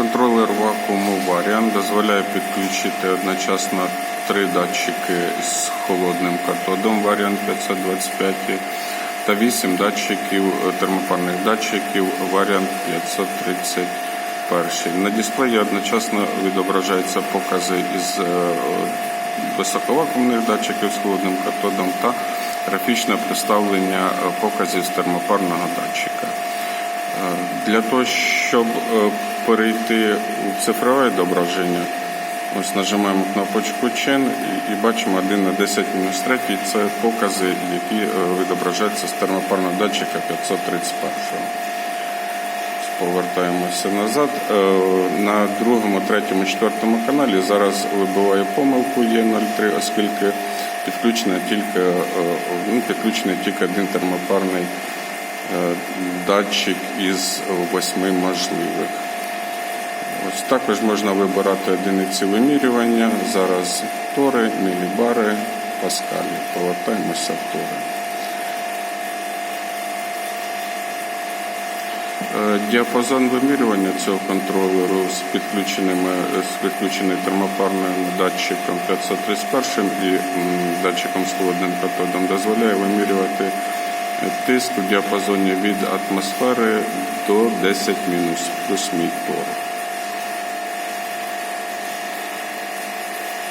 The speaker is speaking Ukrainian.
Контролер вакууму Varian дозволяє підключити одночасно три датчики з холодним катодом Varian 525 та вісім датчиків термопарних датчиків Varian 531. На дисплеї одночасно відображаються покази із е, високовакуумних датчиків з холодним катодом та графічне представлення показів з термопарного датчика. Е, Для того, щоб е, перейти у цифрове відображення, ось нажимаємо кнопочку Chain і, і бачимо 1 на 10 мінус 3 це покази, які е, відображаються з термопарного датчика 531. Повертаємося назад. Е, На другому, третьому, четвертому каналі зараз вибиває помилку Є03, оскільки підключено тільки, е, ну, підключений тільки один термопарний датчик із восьми можливих. Ось також можна вибирати одиниці вимірювання. Зараз тори, мілібари, паскалі. Повертаємося в тори. Е, Діапазон вимірювання цього контролеру з підключеними з підключеним термопарним датчиком 531 і датчиком з холодним катодом дозволяє вимірювати е, тиск у діапазоні від атмосфери до 10 мінус плюс мій тор.